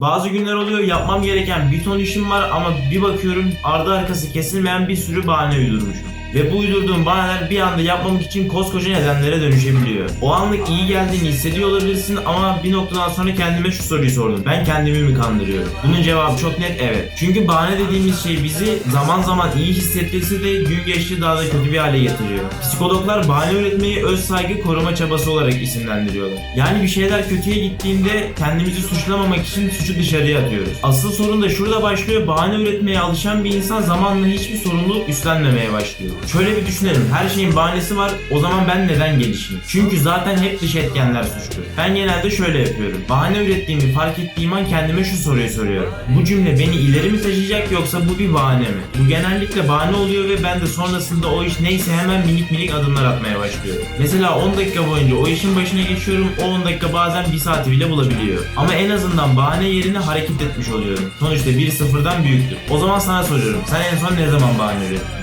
Bazı günler oluyor yapmam gereken bir ton işim var ama bir bakıyorum ardı arkası kesilmeyen bir sürü bahane uydurmuşum. Ve bu uydurduğum bahaneler bir anda yapmamak için koskoca nedenlere dönüşebiliyor. O anlık iyi geldiğini hissediyor olabilirsin ama bir noktadan sonra kendime şu soruyu sordum. Ben kendimi mi kandırıyorum? Bunun cevabı çok net evet. Çünkü bahane dediğimiz şey bizi zaman zaman iyi hissettirse de gün geçti daha da kötü bir hale getiriyor. Psikologlar bahane üretmeyi öz saygı koruma çabası olarak isimlendiriyorlar. Yani bir şeyler kötüye gittiğinde kendimizi suçlamamak için suçu dışarıya atıyoruz. Asıl sorun da şurada başlıyor. Bahane üretmeye alışan bir insan zamanla hiçbir sorumluluk üstlenmemeye başlıyor. Şöyle bir düşünelim. Her şeyin bahanesi var. O zaman ben neden gelişeyim? Çünkü zaten hep dış etkenler suçlu. Ben genelde şöyle yapıyorum. Bahane ürettiğimi fark ettiğim an kendime şu soruyu soruyorum. Bu cümle beni ileri mi taşıyacak yoksa bu bir bahane mi? Bu genellikle bahane oluyor ve ben de sonrasında o iş neyse hemen minik minik adımlar atmaya başlıyorum. Mesela 10 dakika boyunca o işin başına geçiyorum. O 10 dakika bazen 1 saati bile bulabiliyor. Ama en azından bahane yerine hareket etmiş oluyorum. Sonuçta biri sıfırdan büyüktür. O zaman sana soruyorum. Sen en son ne zaman bahane ürettin?